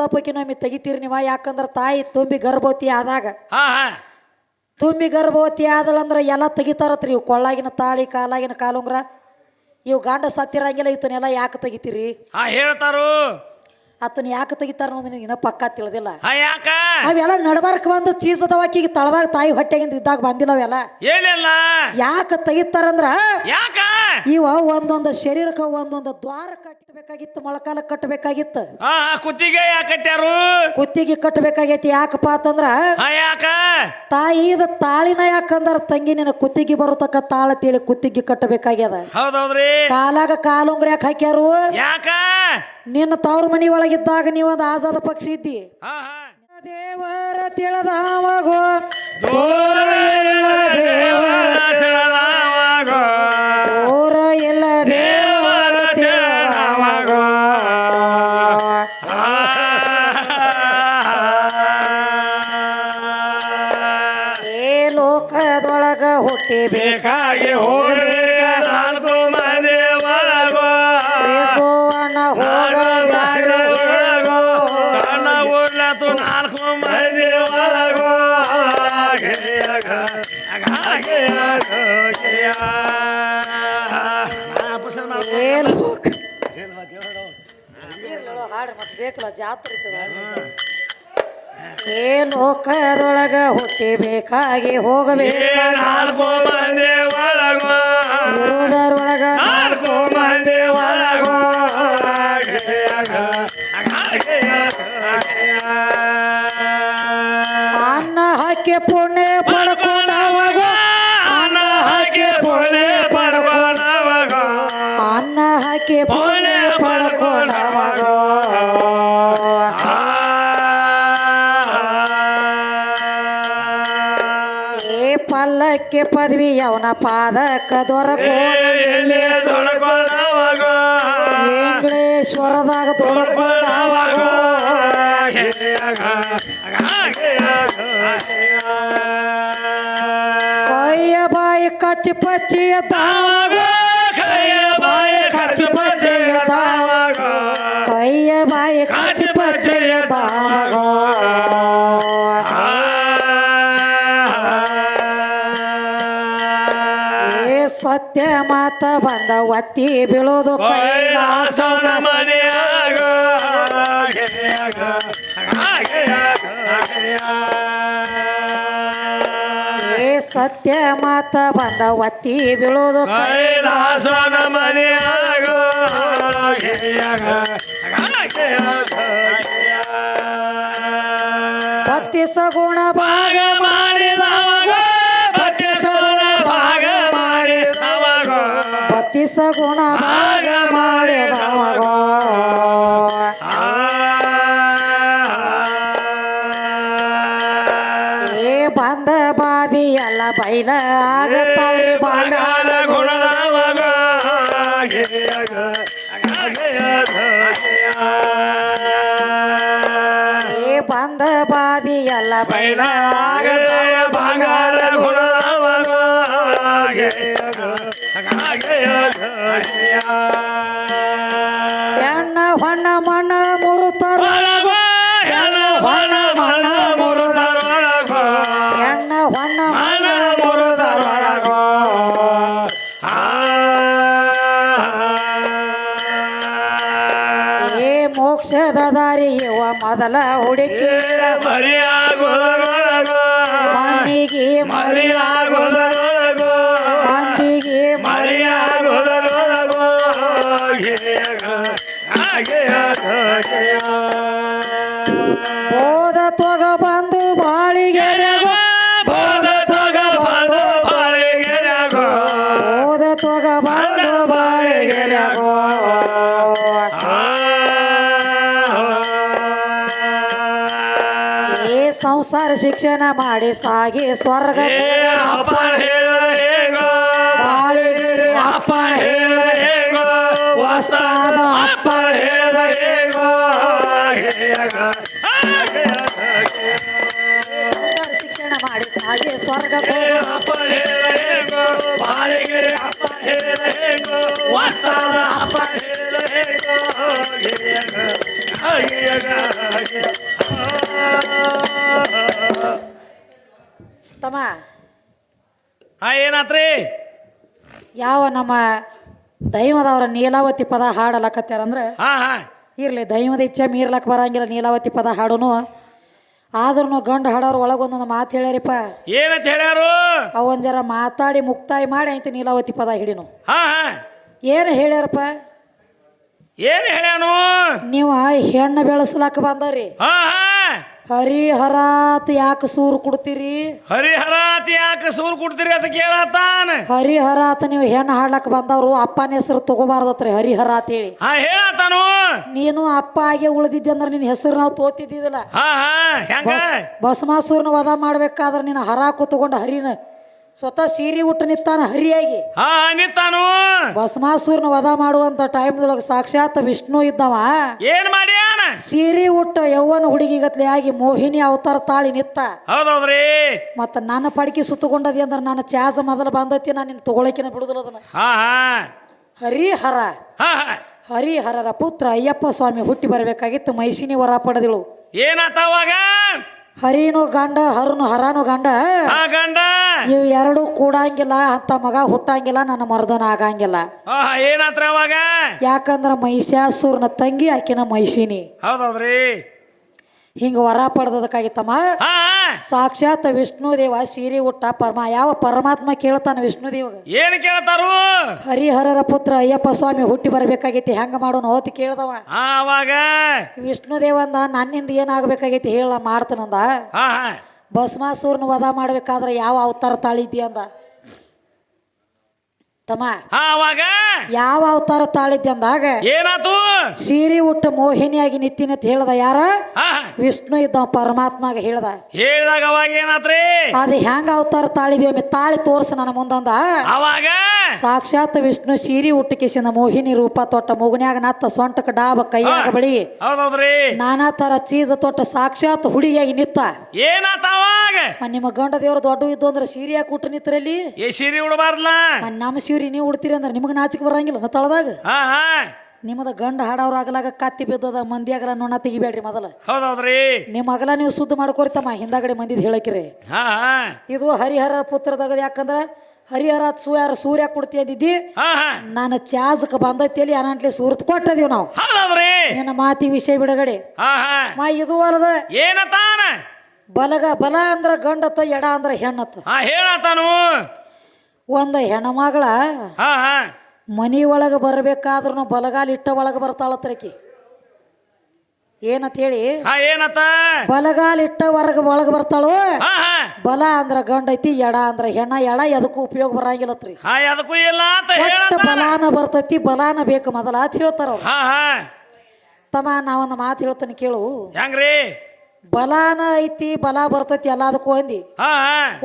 ತಪ್ಪಕಿನೊಮ್ಮೆ ತೆಗಿತೀರಿ ನೀವ? ಯಾಕಂದ್ರೆ ತಾಯಿ ತುಂಬಿ ಗರ್ಭವತಿ ಆದಾಗ. ಹಾ ಹಾ. ತುಂಬಿ ಗರ್ಭವತಿ ಆದಳಂದ್ರೆ ಎಲ್ಲ ತೆಗಿತಾರತ್ರಿ ಇವು ಕೊಳ್ಳಾಗಿನ ತಾಳಿ ಕಾಲಾಗಿನ ಕಾಲುಂಗ್ರ. ಇವು ಗಂಡ ಸತ್ತಿರಂಗಿಲ್ಲ ಇವತ್ತನ್ನೆಲ್ಲ ಯಾಕೆ ತೆಗಿತೀರಿ? ಹಾ ಹೇಳ್ತಾರು. ಆತನ ಯಾಕೆ ತೆಗಿತಾರ ಅನ್ನೋದು ನಿನಗೆ ಇನ್ನೂ ಪಕ್ಕ ತಿಳಿದಿಲ್ಲ. ಯಾಕ? ಅವೆಲ್ಲ ನಡಬಾರ್ಕ ಬಂದು ಚೀಸ್ ಅದಾವಾಕಿಗೆ ತಳದಾಗ ತಾಯಿ ಹೊಟ್ಟೆಗಿಂದ ಇದ್ದಾಗ ಬಂದಿಲ್ಲ ಅವೆಲ್ಲ. ಏನಿಲ್ಲ? ಯಾಕೆ ತೆಗಿತಾರಂದ್ರ ಯಾಕ? ಇವ ಒಂದೊಂದು ಶರೀರಕ್ಕೆ ಒಂದೊಂದು ದ್ವಾರ ಕಟ್ಟಬೇಕಾಗಿತ್ತು ಮೊಳಕಾಲ ಕಟ್ಟಬೇಕಾಗಿತ್ತು ಕುತ್ತಿಗೆ ಯಾಕೆ ಕಟ್ಟ್ಯಾರು? ಕುತ್ತಿಗೆ ಕಟ್ಟಬೇಕಾಗೈತಿ ಯಾಕಪ್ಪ ಅಂತಂದ್ರ ಹಾ ಯಾಕ? ತಾಯಿ ಇದು ತಾಳಿನ ಯಾಕಂದ್ರ ತಂಗಿ ನಿನ್ನ ಕುತ್ತಿಗೆ ಬರತಕ್ಕ ತಾಳ ತೇಳಿ ಕುತ್ತಿಗೆ ಕಟ್ಟಬೇಕಾಗ್ಯದ ಹೌದೌದ್ರಿ. ಕಾಲಾಗ ಕಾಲುಂಗ್ರಿ ಯಾಕೆ ಹಾಕ್ಯಾರು. ಯಾಕ? ನಿನ್ನ ತವ್ರ ಮನಿ ಒಳಗಿದ್ದಾಗ ನೀವೊಂದು ಆಜಾದ ಪಕ್ಷಿ ಇದ್ದಿ ದೇವರ ತಿಳದ ದೇವರ ದೇವರ ತಿಳಿದವಗೋ. ಏ ಲೋಕದೊಳಗ ಹುಟ್ಟಿ ಬೇಕಾಗಿ ಹೋಗ್ಬೇಕ ಬೇಕಲ್ಲ ಜಾತ್ರೆ ಇರ್ತದ. ಏ ಲೋಕದೊಳಗ ಹುಟ್ಟಿಬೇಕಾಗಿ ಹೋಗಬೇಕ ನಾಲ್ಕು ಮಂದಿ ಒಳಗೋ ಇರುವುದರೊಳಗ ನಾಲ್ಕು ಮಂದಿ ಒಳಗೋ ಗೆಳೆಯಗ, ಅಗಾಗೆಯ ಸೋಗೆಯ. ಅನ್ನ ಹಾಕಿ ಪುಣ್ಯ ಪಡ್ಕೊಂಡವಾಗ ಅನ್ನ ಹಾಕಿ ಪುಣ್ಯ ಪಡ್ಕೊಂಡವಾಗ ಅನ್ನ ಹಾಕಿ ಪುಣ್ಯ ಪದವಿ ಅವನ ಪಾದಕ್ಕ ದೊರಕೋ? ಇಂಗ್ಲೇಶ್ವರದಾಗ ದುಡ್ಕೊಂಡವಾಗ ಕೈಯ ಬಾಯಿ ಕಚ್ಚಿ ಪಚ್ಚಿ ಮಾತ ಬಂದ ಒತ್ತಿ ಬೀಳೋದು ಕೈಲಾಸನ ಏ ಸತ್ಯ ಮಾತ ಬಂದ ಒತ್ತಿ ಬೀಳೋದು ಕೈಲಾಸ ಕೈಲಾಸನ ಮನೆಯಾಗ ಬತ್ತಿಸ ಗುಣ ಭಾಗ ಮಾಡಿದವಾಗ ಬತ್ತಿಸ ಗುಣ ಭಾಗ ಮಾಡಿದವಾಗ ಏ ಬಂದ ಬಾದಿ ಎಲ್ಲ ಬೈಲ ಆಗತ್ತವ್ರಿ ಬಾಂಡ ಮೊದಲ ಹುಡುಕಿ ಮಂದಿಗೆ ಮಂದಿಗೆ ಮರಿ ಸಂಸಾರ ಶಿಕ್ಷಣ ಮಾಡಿ ಸಾಗಿ ಸ್ವರ್ಗ ಅಪ್ಪನ ಹೇಳಿದ ಹೇಗೋ ಬಾಳಿಗೆರೆ ಅಪ್ಪನ ಹೇಳಿದ ಹೇಗೋ ವಸ್ತಾದ ಅಪ್ಪನ ಹೇಳಿದ ಹೇಗೋ ಸಂಸಾರ ಶಿಕ್ಷಣ ಮಾಡಿ ಸಾಗಿ ಸ್ವರ್ಗ ಅಪ್ಪನ ಹೇಳಿದ ಹೇಗೋ ಬಾಳಿಗೆರೆ ಅಪ್ಪನ ಹೇಳಿದ ಹೇಗೋ ವಸ್ತಾದ ಅಪ್ಪನ ಹೇಳಿದ ಹೇಗೋ ತಮ್ಮ? ಹಾ ಏನಾತ್ರಿ? ಯಾವ ನಮ್ಮ ದೈವದವರ ನೀಲಾವತಿ ಪದ ಹಾಡಲಕತ್ತಾರಂದ್ರೆ ಹಾ ಹಾ. ಇರಲಿ ದೈವದ ಇಚ್ಛೆ ಮೀರ್ಲಕ್ಕೆ ಬರಂಗಿಲ್ಲ ನೀಲಾವತಿ ಪದ ಹಾಡುನು. ಆದ್ರೂ ಗಂಡು ಹಾಡೋರು ಒಳಗೊಂದೊಂದು ಮಾತು ಹೇಳ್ಯಾರಿಪ್ಪ. ಏನಂತ ಹೇಳ್ಯಾರು? ಅವನ್ ಜರ ಮಾತಾಡಿ ಮುಕ್ತಾಯ ಮಾಡಿ ಐತಿ ನೀಲಾವತಿ ಪದ ಹಿಡಿನು. ಹಾ ಹಾ. ಏನು ಹೇಳ್ಯಾರಪ್ಪ? ಏನ್ ಹೇಳ್ಯಾನು? ನೀವ ಹೆಣ್ಣು ಬೆಳೆಸ್ಲಾಕ ಬಂದರಿ. ಹಾ ಹಾ. ಹರಿಹರಾತ್ ಯಾಕೆ ಸೂರು ಕೊಡ್ತೀರಿ? ಹರಿಹರಾತ್ ಯಾಕೆ ಸೂರು ಕೊಡ್ತೀರಿ ಅಂತ ಕೇಳತ್ತಾನ? ಹರಿಹರಾತ್ ನೀವು ಹೆಣ್ಣು ಹಾಡ್ಲಕ್ ಬಂದವರು ಅಪ್ಪನ ಹೆಸರು ತಗೋಬಾರ್ದತ್ರಿ ಹರಿಹರಾತ್ ಹೇಳಿ. ಹಾ ಹೇಳತ್ತಾನು? ನೀನು ಅಪ್ಪ ಆಗಿ ಉಳಿದಿದ್ದೆ ಅಂದ್ರೆ ನಿನ್ನ ಹೆಸರು ನಾವು ತೋತಿದ್ದಿಲ್ಲ ಹಾ ಹಾ. ಹೆಂಗ? ಭಸ್ಮಾಸೂರ್ನ ವಧ ಮಾಡ್ಬೇಕಾದ್ರೆ ನೀನು ಹರಾಕು ತಗೊಂಡು ಹರಿನ ಸ್ವತಃ ಸೀರೆ ಉಟ್ಟು ನಿತ್ತಾನ ಹರಿಯಾಗಿ. ಹಾ ನಿತ್ತಾನು ಭಸ್ಮಾಸೂರ್ನ ವಧ ಮಾಡುವಂತ ಟೈಮ್ದೊಳಗೆ ಸಾಕ್ಷಾತ್ ವಿಷ್ಣು ಇದ್ದವ. ಏನ್ ಮಾಡಿ ಸೀರೆ ಉಟ್ಟ ಯೌವನ ಹುಡುಗಿಗತ್ಲೆ ಆಗಿ ಮೋಹಿನಿ ಅವತಾರ ತಾಳಿ ನಿತ್ತ. ಹೌದೌದ್ರಿ. ಮತ್ತ ನನ್ನ ಪಡಕಿ ಸುತ್ತಕೊಂಡದಿ ಅಂದ್ರೆ ನನ್ನ ಚಾಸ ಮೊದಲು ಬಂದತಿ ನಾನು ನಿನ್ನ ತಗೊಳಕಿನ ಬಿಡುದಿಲ್ಲ ಅದನ್ನ. ಹಾ ಹಾ. ಹರಿಹರ. ಹಾ ಹಾ. ಹರಿಹರರ ಪುತ್ರ ಅಯ್ಯಪ್ಪ ಸ್ವಾಮಿ ಹುಟ್ಟಿ ಬರಬೇಕಾಗಿತ್ತು ಮೈಸಿನಿ ವರ ಪಡೆದಳು. ಏನಾತ ಅವಾಗ? ಹರಿನು ಗಂಡ ಹರನು ಹರಾನು ಗಂಡ. ಆ ಗಂಡ! ಇವು ಎರಡು ಕೂಡಂಗಿಲ್ಲ ಅಂತ ಮಗ ಹುಟ್ಟಂಗಿಲ್ಲ ನನ್ನ ಮರ್ದನ ಆಗಂಗಿಲ್ಲ. ಏನಾತ್ರ ಅವಾಗ? ಯಾಕಂದ್ರ ಮಹಿಷಾಸುರನ ತಂಗಿ ಆಕಿನ ಮಹಿಷಿನಿ ಹೌದೌದ್ರಿ. ಹಿಂಗ ವರ ಪಡೆದದಕ್ಕಾಗಿತ್ತಮ್ಮ. ಸಾಕ್ಷಾತ್ ವಿಷ್ಣು ದೇವ ಸೀರೆ ಉಟ್ಟ ಪರಮ ಯಾವ ಪರಮಾತ್ಮ ಕೇಳ್ತಾನ ವಿಷ್ಣು ದೇವ ಏನ್ ಕೇಳ್ತಾರು? ಹರಿಹರರ ಪುತ್ರ ಅಯ್ಯಪ್ಪ ಸ್ವಾಮಿ ಹುಟ್ಟಿ ಬರ್ಬೇಕಾಗೈತಿ ಹೆಂಗ ಮಾಡೋಣ ಹೋತಿ ಕೇಳ್ದವ. ವಿಷ್ಣು ಅವಾಗ ಅಂದ ದೇವಂದ ನನ್ನಿಂದ ಏನಾಗಬೇಕಾಗೈತಿ ಹೇಳ ಮಾಡ್ತಾನಂದ. ಭಸ್ಮಾಸೂರ್ನ ವಧ ಮಾಡ್ಬೇಕಾದ್ರೆ ಯಾವ ಅವತಾರ ತಾಳಿದ್ಯ ಅಂದ. ತಮ್ಮ ಹಾ ಅವಾಗ? ಯಾವ ಅವತಾರ ತಾಳಿದ್ದೆ ಅಂದಾಗ ಏನಾತು? ಸೀರೆ ಉಟ್ಟ ಮೋಹಿನಿಯಾಗಿ ನಿತ್ತಿನ ಅಂತ ಹೇಳ್ದ ಯಾರ? ಹಾ. ವಿಷ್ಣು ಇದ್ದ ಪರಮಾತ್ಮಾಗ ಹೇಳ್ದ. ಹೇಳಿದಾಗ ಅವಾಗ ಏನಾತ್ರಿ? ಅದ ಹೆಂಗ ಅವತಾರ ತಾಳಿದ್ವಿ ಒಮ್ಮೆ ತಾಳಿ ತೋರ್ಸ ನನ್ನ ಮುಂದಂದ ಅವಾಗ? ಸಾಕ್ಷಾತ್ ವಿಷ್ಣು ಸೀರೆ ಉಟ್ಟಕಿಸಿನ ಮೋಹಿನಿ ರೂಪ ತೊಟ್ಟ ಮುಗುನ್ಯಾಗ ನತ್ತ ಸೊಂಟಕ ಡಾಬ ಕೈಯಾಗ ಬಳಿ ಹೌದೌದ್ರಿ? ನಾನಾ ತರ ಚೀಸ್ ತೊಟ್ಟ ಸಾಕ್ಷಾತ್ ಹುಡಿಯಾಗಿ ನಿತ್ತ. ಏನಾತ ಅವಾಗ? ನಿಮ್ಮ ಗಂಡ ದೇವ್ರು ದೊಡ್ಡ ಇದ್ದು ಅಂದ್ರೆ ಸೀರೆ ಯಾಕೆ ಉಟ್ಟು ನಿತ್ತರಲ್ಲಿ ಏ ಸೀರೆ ಉಡಬಾರ್ದಲ್ಲ ಮನ್ ನಮ್ಮ ಸೀರೆ ನೀವು ಉಡ್ತೀರಿ ಅಂದ್ರೆ ನಿಮಗೆ ನಾಚಿಕೆ ಬರಂಗಿಲ್ಲ ನಾ ತಳದಾಗ. ಹಾ ಹಾ. ನಿಮ್ಮದ ಗಂಡ ಹಾಡವ್ರ ಆಗಲಾಗ ಕತ್ತಿ ಬಿದ್ದದ ಮಂದಿ ಆಗಲ ನೋಣ ತೆಗಿಬೇಡ್ರಿ ಮೊದಲ. ಹೌದೌದ್ರಿ. ನಿಮ್ಮ ಅಗಲ ನೀವು ಸುದ್ದಿ ಮಾಡ್ಕೊರ್ತಮ್ಮ ಹಿಂದಾಗಡೆ ಮಂದಿದ್ ಹೇಳಕ್ರಿ. ಹಾ ಹಾ. ಇದು ಹರಿಹರ ಪುತ್ರದಾಗ ಯಾಕಂದ್ರ ಹರಿಹರ ಸೂರ್ಯ ಸೂರ್ಯ ಕೊಡ್ತಿದ್ದಿದ್ದಿ ಹಾ ಹಾ. ನಾನು ಚಾಜಕ್ ಬಂದೈತಿಯಲ್ಲಿ ಅನಂಟ್ಲಿ ಸುರ್ತ್ ಕೊಟ್ಟದೀವಿ ನಾವು. ಹೌದೌದ್ರಿ. ನಿನ್ನ ಮಾತಿ ವಿಷಯ ಬಿಡಗಡೆ. ಹಾ ಹಾ. ಮಾ ಇದು ಅಲ್ಲದ ಏನತಾನ? ಬಲಗ ಬಲ ಅಂದ್ರ ಗಂಡತ್ತ ಎಡ ಅಂದ್ರ ಹೆಣ್ಣತ್ತ. ಹಾ ಹೇಳತಾನು. ಒಂದ ಹೆಣ್ಮಗಳ ಹಾ ಹಾ. ಮನಿ ಒಳಗೆ ಬರಬೇಕಾದ್ರೂ ಬಲಗಾಲ ಇಟ್ಟ ಒಳಗೆ ಬರ್ತಾಳತ್ರಕಿ ಏನಂತ ಹೇಳಿ ಹಾ ಏನತ್ತ ಬಲಗಾಲ ಇಟ್ಟ ಹೊರಗೆ ಒಳಗೆ ಬರ್ತಾಳು? ಹಾ ಹಾ. ಬಲ ಅಂದ್ರ ಗಂಡ ಐತಿ ಎಡ ಅಂದ್ರ ಹೆಣ ಎಡ ಎದಕ್ಕೂ ಉಪಯೋಗ ಬರಂಗಿಲ್ಲತ್ರಿ. ಹಾ ಅದಕ್ಕೂ ಇಲ್ಲ ಅಂತ ಒಟ್ಟ ಹೇಳತ್ತ ಬಲಾನ ಬರ್ತೈತಿ ಬಲಾನ ಬೇಕು ಮೊದಲ ಅಂತ ಹೇಳ್ತಾರ ಅವ್ರು. ಹಾ ಹಾ. ತಮ್ಮ ನಾವೊಂದು ಮಾತು ಹೇಳ್ತೇನೆ ಕೇಳು. ಹೆಂಗ್ರಿ? ಬಲಾನ ಐತಿ ಬಲ ಬರ್ತೈತಿ ಎಲ್ಲದಕ್ಕೂ ಅಂದಿ. ಹಾ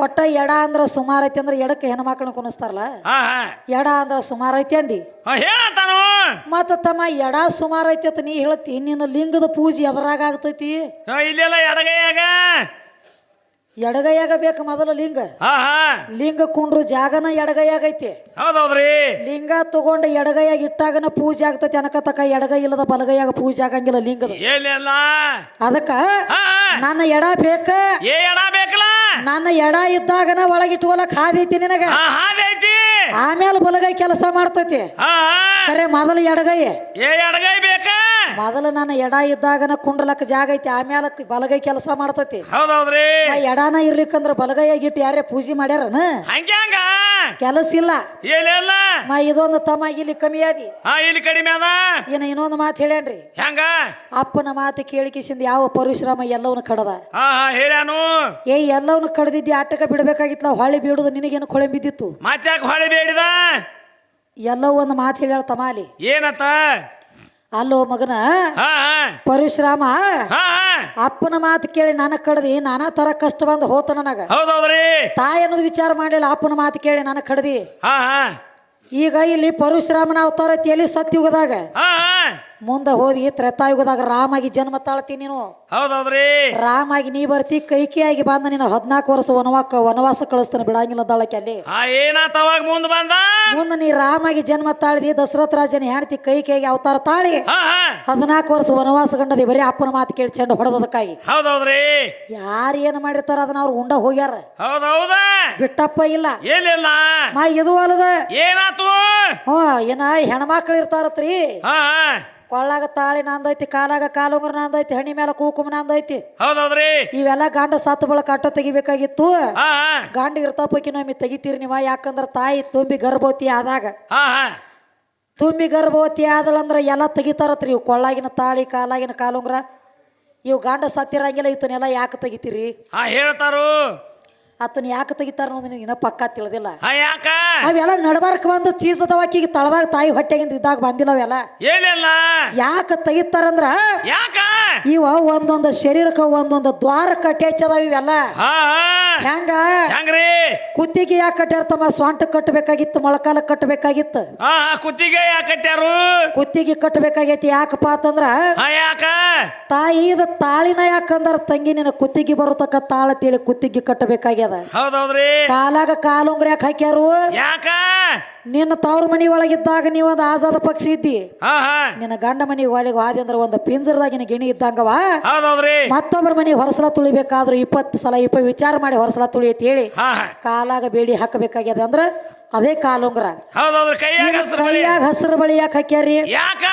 ಒಟ್ಟ ಎಡ ಅಂದ್ರ ಸುಮಾರು ಐತಿ ಅಂದ್ರೆ ಎಡಕ್ಕೆ ಹೆಣ್ಮಕ್ಳನ್ನ ಕುಣಿಸ್ತಾರಲ್ಲ? ಹಾ ಎಡ ಅಂದ್ರ ಸುಮಾರು ಐತಿ ಅಂದಿ. ಮತ್ತ ತಮ್ಮ ಎಡ ಸುಮಾರು ಐತಿ ಅಂತ ನೀ ಹೇಳ್ತಿ ನಿನ್ನ ಲಿಂಗದ ಪೂಜೆ ಎದರಾಗ ಆಗ್ತೈತಿ. ಇಲ್ಲೆಲ್ಲ ಎಡಗೈಯಾಗ? ಎಡಗೈಯಾಗ ಬೇಕು ಮೊದಲ ಲಿಂಗ. ಹಾ ಹಾ. ಲಿಂಗ ಕುಂಡ್ರು ಜಾಗನ ಎಡಗೈಯಾಗ ಐತಿ. ಹೌದೌದ್ರಿ. ಲಿಂಗ ತಗೊಂಡು ಎಡಗೈಯಾಗ ಇಟ್ಟಾಗನ ಪೂಜೆ ಆಗ್ತೈತಿ ಅನಕತಕ ಎಡಗೈ ಇಲ್ಲದ ಬಲಗೈಯಾಗ ಪೂಜೆ ಆಗಂಗಿಲ್ಲ ಲಿಂಗದ. ಎಲ್ಲಿಲ್ಲ ಅದಕ್ಕ ಹಾ. ನನ್ನ ಎಡ ಬೇಕ? ಏ ಎಡ ಬೇಕಲ್ಲ? ನನ್ನ ಎಡ ಇದ್ದಾಗನ ಒಳಗಿಟ್ಕೊಳಕ್ ಹಾದೈತಿ ನಿನಗ? ಹಾ ಹಾದೈತಿ. ಆಮೇಲೆ ಬಲಗೈ ಕೆಲಸ ಮಾಡ್ತೈತಿ. ಖರೆ ಮೊದಲು ಎಡಗೈ. ಏ ಎಡಗೈ ಬೇಕ? ಮೊದಲು ನನ್ನ ಎಡ ಇದ್ದಾಗನ ಕುಂಡ್ಲಕ್ಕ ಜಾಗ ಐತಿ ಆಮೇಲೆ ಬಲಗೈ ಕೆಲಸ ಮಾಡ್ತತಿ. ಹೌದೌದ್ರಿ. ಆ ಎಡಾನ ಇರ್ಲಿಕ್ಕಂದ್ರ ಬಲಗೈಯಾಗಿಟ್ಟು ಯಾರೇ ಪೂಜೆ ಮಾಡ್ಯಾರನ? ಹಂಗ್ಯಾಂಗ ಹಂಗ? ಕೆಲಸ ಇಲ್ಲ. ಏನಿಲ್ಲ ಮಾ ಇದೊಂದು ತಮ್ಮ ಇಲ್ಲಿ ಕಮ್ಮಿ ಆದಿ. ಹಾ ಇಲ್ಲಿ ಕಡಿಮೆ ಅದ. ಏನ ಇನ್ನೊಂದು ಮಾತು ಹೇಳ್ಯಾನ್ರಿ. ಹೆಂಗ? ಅಪ್ಪನ ಮಾತು ಕೇಳಿಕಿಸಿಂದ ಯಾವ ಪರಶುರಾಮ ಎಲ್ಲವನ್ನ ಕಡದ? ಹಾ ಹಾ ಹೇಳ್ಯಾನು. ಏ ಎಲ್ಲವನ್ನ ಕಡ್ದಿದ್ದಿ ಆಟಕ ಬಿಡಬೇಕಾಗಿತ್ತಲ್ಲ ಹೊಳ್ಳಿ ಬೀಡುದು ನಿನಗೇನು ಕೊಳೆ ಬಿದ್ದಿತ್ತು? ಮತ್ತೆ ಹೊಳಿ ಬೇಡಿದ? ಎಲ್ಲವೂ ಒಂದು ಮಾತು ಹೇಳ್ಯಾಳ ತಮಾಲಿ. ಏನತ್ತ? ಅಲ್ಲೋ ಮಗನ? ಹಾ ಪರಶುರಾಮ ಹಾ ಹಾ. ಅಪ್ಪನ ಮಾತು ಕೇಳಿ ನನಗ್ ಕಡ್ದಿ ನಾನಾ ತರ ಕಷ್ಟ ಬಂದು ಹೋತ ನನಗ. ಹೌದೌದ್ರಿ. ತಾಯಿ ಅನ್ನೋದು ವಿಚಾರ ಮಾಡಲಿಲ್ಲ ಅಪ್ಪನ ಮಾತು ಕೇಳಿ ನನಗ್ ಕಡ್ದಿ. ಹಾ ಹಾ. ಈಗ ಇಲ್ಲಿ ಪರಶುರಾಮನ ಅವತಾರ ತೇಲಿ ಸತ್ಯುಗದಾಗ. ಹಾ ಹಾ. ಮುಂದೆ ಹೋಗಿ ತ್ರೇತಾಯುಗದಾಗ ರಾಮಾಗಿ ಜನ್ಮ ತಾಳ್ತಿ ನೀನು. ಹೌದೌದ್ರಿ? ರಾಮಾಗಿ ನೀ ಬರ್ತಿ ಕೈಕಿಯಾಗಿ ಬಂದ ನೀನು ಹದಿನಾಲ್ಕು ವರ್ಷ ವನವಾಕ ವನವಾಸ ಕಳಿಸ್ತಾನೆ ಬಿಡಂಗಿಲ್ಲ ದಳಕ್ಕೆ ಅಲ್ಲಿ. ಹಾ ಏನಾತ ಅವಾಗ ಮುಂದ್ ಬಂದ? ಮುಂದೆ ನೀ ರಾಮಾಗಿ ಜನ್ಮ ತಾಳ್ದಿ ದಶರಥ ರಾಜನ ಹೆಂಡತಿ ಕೈಕಿಯಾಗಿ ಅವತಾರ ತಾಳಿ. ಹದ್ನಾಕ್ ಹಾ. ಹದಿನಾಲ್ಕು ವರ್ಷ ವನವಾಸ ಗಂಡದಿ ಬರೀ ಅಪ್ಪನ ಮಾತು ಕೇಳಿ ಚೆಂಡು ಹೊಡೆದದಕ್ಕಾಗಿ. ಹೌದೌದ್ರಿ? ಯಾರು ಏನು ಮಾಡಿರ್ತಾರ ಅದನ್ನ ಅವ್ರು ಉಂಡ ಹೋಗ್ಯಾರ. ಹೌದೌದ? ಬಿಟ್ಟಪ್ಪ ಇಲ್ಲ. ಏನಿಲ್ಲ ಮಾ ಇದು ಅಲ್ಲದ. ಏನಾತು? ಹ್ಞೂ ಏನ ಹೆಣ್ಮಕ್ಳು ಇರ್ತಾರತ್ರಿ. ಹಾ ಹಾ. ಕೊಳ್ಳಾಗ ತಾಳಿ ನಂದೈತಿ ಕಾಲಾಗ ಕಾಲುಂಗ್ರ ನಂದೈತಿ ಹಣಿ ಮೇಲೆ ಕೂಕುಮ ನಂದೈತಿ. ಹೌದೌದ್ರಿ? ಇವೆಲ್ಲ ಗಂಡ ಸತ್ತು ಬಳಕ ಅಟ್ಟ ತೆಗಿಬೇಕಾಗಿತ್ತು. ಗಾಂಡ ಹಾ. ಗಂಡ ಇರ್ತಾಪಕ್ಕಿ ನಮ್ಮಿ ತೆಗಿತೀರಿ ನೀವ ಯಾಕಂದ್ರ ತಾಯಿ ತುಂಬಿ ಗರ್ಭವತಿ ಆದಾಗ. ಹಾ ಹಾ. ತುಂಬಿ ಗರ್ಭವತಿ ಆದಳಂದ್ರ ಎಲ್ಲ ತೆಗಿತಾರತ್ರಿ ಇವು ಕೊಳ್ಳಾಗಿನ ತಾಳಿ ಕಾಲಾಗಿನ ಕಾಲುಂಗ್ರ. ಇವು ಗಂಡ ಸತ್ತಿರಂಗಿಲ್ಲ ಇವತ್ತನ್ನೆಲ್ಲ ಯಾಕೆ ತೆಗಿತೀರಿ? ಹಾ ಹೇಳ್ತಾರು. ಆತನ ಯಾಕೆ ತೆಗಿತಾರ ಅನ್ನೋದು ನಿನಗೆ ಇನ್ನೂ ಪಕ್ಕ ತಿಳಿದಿಲ್ಲ. ಯಾಕ? ಅವೆಲ್ಲ ನಡಬಾರ್ಕ ಬಂದು ಚೀಸ್ ಅದಾಕಿಗೆ ತಳದಾಗ ತಾಯಿ ಹೊಟ್ಟೆಗಿಂದ ಇದ್ದಾಗ ಬಂದಿಲ್ಲ ಅವೆಲ್ಲ. ಏನಿಲ್ಲ? ಯಾಕೆ ತೆಗಿತಾರಂದ್ರ ಯಾಕ? ಇವ ಒಂದೊಂದು ಶರೀರಕ್ಕೆ ಒಂದೊಂದು ದ್ವಾರ ಕಟ್ಟೆಚ್ ಅದಾವ ಇವೆಲ್ಲ. ಹೆಂಗ? ಹೆಂಗ್ರಿ? ಕುತ್ತಿಗೆ ಯಾಕೆ ಕಟ್ಟಾರ್ತಮ್ಮ ಸ್ವಂಟ ಕಟ್ಟಬೇಕಾಗಿತ್ತು ಮೊಳಕಾಲ ಕಟ್ಟಬೇಕಾಗಿತ್ತು ಕುತ್ತಿಗೆ ಯಾಕೆ ಕಟ್ಟ್ಯಾರು? ಕುತ್ತಿಗೆ ಕಟ್ಟಬೇಕಾಗೈತಿ ಯಾಕಪ್ಪ ಅಂತಂದ್ರ ಯಾಕ? ತಾಯಿ ಇದು ತಾಳಿನ ಯಾಕಂದ್ರ ತಂಗಿ ನಿನ್ನ ಕುತ್ತಿಗೆ ಬರತಕ್ಕ ತಾಳ ತೇಳಿ ಕುತ್ತಿಗೆ ಕಟ್ಟಬೇಕಾಗ್ಯದ ಹೌದೌದ್ರಿ. ಕಾಲಾಗ ಕಾಲುಂಗ್ರ ಯಾಕೆ ಹಾಕ್ಯಾರು? ಯಾಕ? ನಿನ್ನ ತವ್ರ ಮನಿ ಒಳಗಿದ್ದಾಗ ನೀವೊಂದು ಆಜಾದ ಪಕ್ಷಿ ಇದ್ದಿ. ಹಾ ಹಾ. ನಿನ್ನ ಗಂಡ ಮನಿ ಒಳಗೆ ವಾದಿ ಅಂದ್ರ ಒಂದು ಪಿಂಜರದಾಗಿನ ಗಿಣಿ ಇದ್ದಂಗವ. ಹೌದೌದ್ರಿ. ಮತ್ತೊಬ್ಬರ ಮನಿ ಹೊರಸಲ ತುಳಿಬೇಕಾದ್ರೂ ಇಪ್ಪತ್ತು ಸಲ ಇಪ್ಪ ವಿಚಾರ ಮಾಡಿ ಹೊರಸಲ ತುಳಿ ಅಂತ ಹೇಳಿ ಹಾ ಹಾ. ಕಾಲಾಗ ಬೇಡಿ ಹಾಕಬೇಕಾಗ್ಯದ ಅಂದ್ರ ಅದೇ ಕಾಲುಂಗ್ರ. ಹೌದೌದ್ರಿ ಕೈಯಾಗ ಹಸ್ರು ಬಳಿ. ಕೈಯಾಗ ಹಸಿರು ಬಳಿ ಯಾಕೆ ಹಾಕ್ಯಾರಿ ಯಾಕ?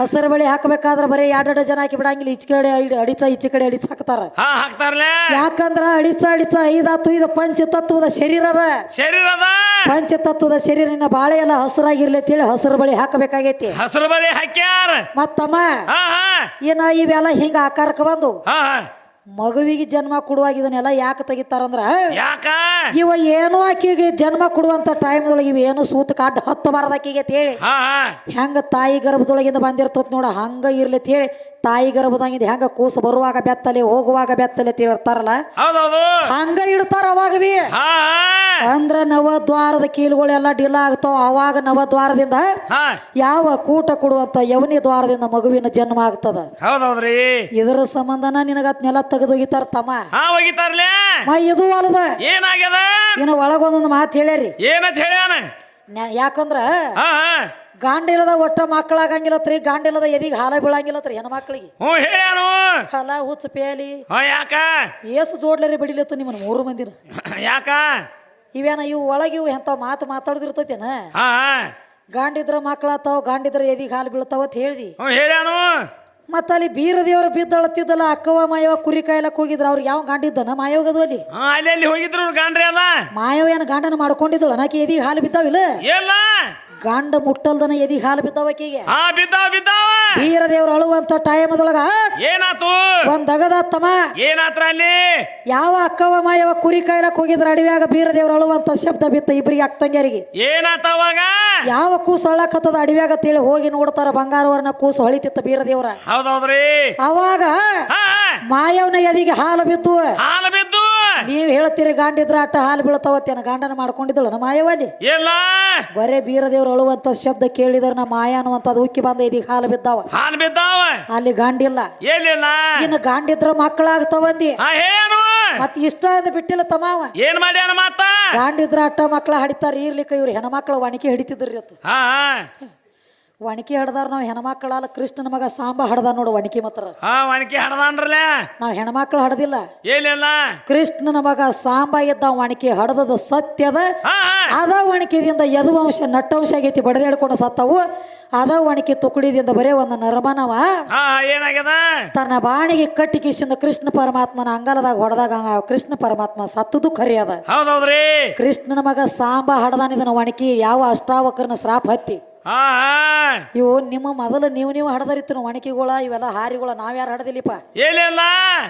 ಹಸಿರು ಬಳಿ ಹಾಕಬೇಕಾದ್ರೆ ಬರೀ ಎರಡೆರಡು ಜನ ಹಾಕಿ ಬಿಡಂಗಿಲ್ಲ. ಈಚ ಕಡೆ ಅಡಿಚ ಈಚ ಕಡೆ ಅಡಿಚ ಹಾಕ್ತಾರ. ಹಾ ಹಾಕ್ತಾರ್ಲೆ? ಯಾಕಂದ್ರ ಅಡಿಚ ಅಡಿಚ ಐದಾತು ಇದು ಪಂಚತತ್ವದ ಶರೀರದ ಶರೀರದ ಪಂಚತತ್ವದ ಶರೀರಿನ ಬಾಳೆ ಎಲ್ಲ ಹಸಿರಾಗಿರ್ಲಿ ಅಂತೇಳಿ ಹಸಿರು ಬಳಿ ಹಾಕಬೇಕಾಗೈತಿ. ಹಸಿರು ಬಳಿ ಹಾಕ್ಯಾರ? ಮತ್ತಮ್ಮ ಹಾ ಇವೆಲ್ಲ ಹಿಂಗ ಆಕಾರಕ್ಕೆ ಬಂದು? ಹಾ ಹಾ. ಮಗುವಿಗೆ ಜನ್ಮ ಕೊಡುವಾಗ ಇದನ್ನೆಲ್ಲ ಯಾಕೆ ತೆಗಿತಾರಂದ್ರ? ಯಾಕ? ಇವ ಏನೋ ಆಕಿಗೆ ಜನ್ಮ ಕೊಡುವಂತ ಟೈಮ್ದೊಳಗೆ ಇವ ಏನು ಸೂತ ಕಾಡ್ ಹತ್ತಬಾರದು ಆಕಿಗೆ ಹೇಳಿ. ಹಾ ಹಾ. ಹೆಂಗ ತಾಯಿ ಗರ್ಭದೊಳಗಿಂದ ಬಂದಿರ್ತತ್ ನೋಡ ಹಂಗ ಇರ್ಲಿ ಹೇಳಿ. ತಾಯಿ ಗರ್ಭದಾಗಿಂದ ಹೆಂಗ ಕೂಸು ಬರುವಾಗ ಬೆತ್ತಲೆ ಹೋಗುವಾಗ ಬೆತ್ತಲೆ ಹೌದೌದು. ಹಂಗ ಇಡ್ತಾರ ಅವಾಗ ಬಿ. ಹಾ ಅಂದ್ರ ನವದ್ವಾರದ ಕೀಲುಗಳೆಲ್ಲ ಡಿಲ ಆಗ್ತಾವ ಅವಾಗ ನವದ್ವಾರದಿಂದ ಹಾ. ಯಾವ ಕೂಟ ಕೊಡುವಂತ ಯವನಿ ದ್ವಾರದಿಂದ ಮಗುವಿನ ಜನ್ಮ ಆಗ್ತದ. ಹೌದೌದ್ರಿ. ಇದರ ಸಂಬಂಧನ ನಿನಗತ್ನೆಲ್ಲ ತೆಗೆದೊಗಿತಾರ ತಮ್ಮ. ಹಾ ಮ ಇದು ಅಲ್ಲದ ಏನಾಗ್ಯದ? ಇನ್ನು ಒಳಗೊಂದೊಂದು ಮಾತು ಹೇಳ್ಯಾರಿ. ಏನಂತ ಹೇಳ್ಯಾನ? ನ್ಯಾ- ಯಾಕಂದ್ರ ಹಾ ಹಾ. ಗಾಂಡಿಲ್ಲದ ಒಟ್ಟ ಮಕ್ಕಳಾಗಂಗಿಲ್ಲತ್ರಿ ಗಾಂಡಿಲ್ಲದ ಎದಿಗೆ ಹಾಲ ಬೀಳಂಗಿಲ್ಲತ್ರಿ ಹೆಣ್ಮಕ್ಳಿಗೆ. ಹ್ಞೂ ಹೇಳ್ಯಾನು ಹಾಲ ಹುಚ್ಚ ಪೇಲಿ ಹಾ ಯಾಕ? ಏಸು ಜೋಡ್ಲರಿ ಬಿಡಿಲತ್ತ ನಿಮ್ಮನ್ನ ಮೂರು ಮಂದಿನ. ಯಾಕ? ಇವೇನ ಇವು ಒಳಗೆ ಇವು ಎಂಥ ಮಾತು ಮಾತಾಡುದಿರ್ತೈತಿ ಹಾ ಹಾ. ಗಾಂಡಿದ್ರ ಮಕ್ಕಳಾತಾವ ಗಾಂಡಿದ್ರ ಎದಿಗೆ ಹಾಲು ಬೀಳ್ತಾವ ಅಂತ ಹೇಳ್ದಿ. ಹ್ಞೂ ಹೇಳ್ಯಾನು ಮತ್ತ ಅಲ್ಲಿ ಬೀರ ದೇವ್ರು ಬಿದ್ದಳತ್ತಿದ್ದಲ್ಲ ಅಕ್ಕವ ಮಾಯವ ಕುರಿ ಕಾಯ್ಲಕ್ಕೆ ಹೋಗಿದ್ರ. ಅವ್ರು ಯಾವ ಗಾಂಡಿದ್ದನ ಮಾಯೋಗದು ಅಲ್ಲಿ. ಅಲ್ಲಿ ಅಲ್ಲಿ ಹೋಗಿದ್ರು ಗಾಂಡ್ರಿ ಅಲ್ಲ. ಮಾಯವ ಏನ ಗಾಂಡನ ಮಾಡ್ಕೊಂಡಿದ್ರು ನಾಕಿ ಎದಿ ಹಾಲು ಬಿದ್ದಾವಿಲ್ಲ? ಎಲ್ಲ ಗಂಡ ಮುಟ್ಟಲ್ದನ ಎದಿ ಹಾಲು ಬಿದ್ದವಕಿಗೆ ಆ ಬಿದ್ದಾವ ಬಿದ್ದಾವ. ದೇವ್ರು ಅಳುವಂತ ಟೈಮದೊಳಗ ಏನಾತು? ಒಂದ್ ದಗದತ್ತಮ್ಮ ಏನಾತ್ರ ಅಲ್ಲಿ? ಯಾವ ಅಕ್ಕವ ಮಾಯವ ಕುರಿ ಕಾಯ್ಲಕ್ ಹೋಗಿದ್ರ ಅಡವ್ಯಾಗ ಬೀರ ದೇವ್ರು ಅಳುವಂತ ಶಬ್ದ ಬಿತ್ತ ಇಬ್ಬರಿಗೆ ಅಕ್ಕಂಗ್ಯಾರಿಗೆ ಏನಾತ ಅವಾಗ? ಯಾವ ಕೂಸು ಅಳಕತ್ತದ ಅಡವ್ಯಾಗ ತಿಳಿ ಹೋಗಿ ನೋಡ್ತಾರ ಬಂಗಾರವರ್ನ ಕೂಸು ಹೊಳಿತಿತ್ತ ಬೀರ ದೇವ್ರ ಹೌದೌದ್ರಿ. ಅವಾಗ. ಮಾಯವನ ಎದಿಗೆ ಹಾಲು ಬಿತ್ತು. ಹಾಲು ಬಿದ್ದು ನೀವ್ ಹೇಳ್ತೀರಿ ಗಾಂಡಿದ್ರ ಅಟ್ಟ ಹಾಲು ಬೀಳ್ತಾವತ್ತೇನ ಗಾಂಡನ ಮಾಡ್ಕೊಂಡಿದ್ದಳು ನಮ್ಮ ಮಾಯವಲ್ಲಿ? ಎಲ್ಲ ಬರೇ ಬೀರದೇವ್ರು ಅಳುವಂತ ಶಬ್ದ ಕೇಳಿದ್ರೆ ನಮ್ಮ ಮಾಯ ಅನ್ನುವಂಥದ್ದು ಉಕ್ಕಿ ಬಂದ ಇದೀಗ ಹಾಲು ಬಿದ್ದಾವ. ಹಾಲು ಬಿದ್ದಾವ? ಅಲ್ಲಿ ಗಾಂಡಿಲ್ಲ ಏನಿಲ್ಲ ಇನ್ನು ಗಾಂಡಿದ್ರ ಮಕ್ಕಳಾಗ್ತಾವಂದಿ ಏನು? ಮತ್ ಇಷ್ಟ ಅಂದ್ ಬಿಟ್ಟಿಲ್ಲ ತಮಾವ. ಏನ್ ಮಾಡ್ಯಾನ ಮಾತ? ಗಾಂಡಿದ್ರ ಅಟ್ಟ ಮಕ್ಕಳ ಹಡಿತಾರ ಇರ್ಲಿಕ್ಕ ಇವ್ರು ಮಕ್ಕಳು ವಾಣಿಕೆ ಹಿಡಿತಿದ್ರಿ ಹಾ. ಒಣಕಿ ಹಡ್ದಾರ ನಾವು ಹೆಣ್ಮಕ್ಳಲ್ಲ ಕೃಷ್ಣನ ಮಗ ಸಾಂಬ ಹಡ್ದ ನೋಡು ಒಣಕಿ ಮಾತ್ರ. ಹಾ ಒಣಕಿ ಹಡದಾನ್ರಲ್ಲ? ನಾವು ಹೆಣ್ಮಕ್ಳು ಹಡದಿಲ್ಲ. ಏನಿಲ್ಲ? ಕೃಷ್ಣನ ಮಗ ಸಾಂಬ ಇದ್ದ ಒಣಕಿ ಹಡದದ ಸತ್ಯದ ಒಣಕಿದಿಂದ ಅದ ವಂಶ ಯದುವಂಶ ನಟ್ಟವಂಶ ಆಗೈತಿ ಬಡದಾಡ್ಕೊಂಡು ಸತ್ತವು. ಅದ ಒಣಕಿ ತುಕುಡಿದಿಂದ ಬರೇ ಒಂದು ನರಮನವ ಏನಾಗ್ಯದ? ತನ್ನ ಬಾಣಿಗೆ ಕಟ್ಟಿ ಕಿಶಿಂದ ಕೃಷ್ಣ ಪರಮಾತ್ಮನ ಅಂಗಲದಾಗ ಹೊಡೆದಾಗ ಕೃಷ್ಣ ಪರಮಾತ್ಮ ಸತ್ತದು ಖರಿ ಅದ. ಹೌದೌದ್ರಿ? ಕೃಷ್ಣನ ಮಗ ಸಾಂಬ ಹಡದಾನ ಇದನ್ನ ಒಣಕಿ ಯಾವ ಅಷ್ಟಾವಕರನ ಶ್ರಾಪ್ ಹತ್ತಿ. ಇವು ನಿಮ್ಮ ಮೊದಲು ನೀವು ನೀವು ಹಡದರಿತ್ತು ಒಣಕಿಗಳ ಇವೆಲ್ಲ ಹಾರಿಗಳ ನಾವ್ಯಾರು ಹಡದಿಲ್ಲಿಪ್ಪ? ಏನಿಲ್ಲ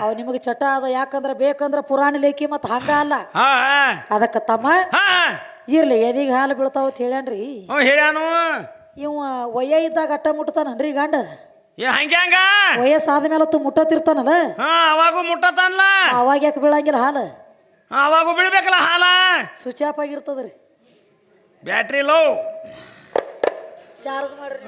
ಅವ್ ನಿಮಗೆ ಚಟ ಅದ ಯಾಕಂದ್ರೆ ಬೇಕಂದ್ರೆ ಪುರಾಣ ಲೇಖಿ ಮತ್ತು ಹಂಗ ಅಲ್ಲ. ಅದಕ್ಕೆ ತಮ್ಮ ಇರ್ಲಿ ಎದಿಗೆ ಹಾಲು ಬೀಳ್ತಾವ ಅಂತ ಹೇಳ್ಯಾನ್ರಿ. ಹೇಳ್ಯಾನು. ಇವ ವಯ್ಯ ಇದ್ದಾಗ ಅಟ್ಟ ಮುಟ್ತಾನನ್ರಿ ಗಂಡ? ಏ ಹಂಗೆ ಹಂಗ? ವಯಸ್ಸಾದ ಮೇಲೆ ತು ಮುಟ್ಟತಿರ್ತಾನಲ್ಲ ಹಾ ಅವಾಗೂ ಮುಟ್ಟತಾನಲ್ಲ. ಅವಾಗ ಯಾಕೆ ಬೀಳಂಗಿಲ್ಲ ಹಾಲು? ಅವಾಗೂ ಬಿಡ್ಬೇಕಲ್ಲ ಹಾಲ. Switch off ಆಗಿರ್ತದ್ರಿ. Battery low. Charge ಮಾಡ್ರಿ.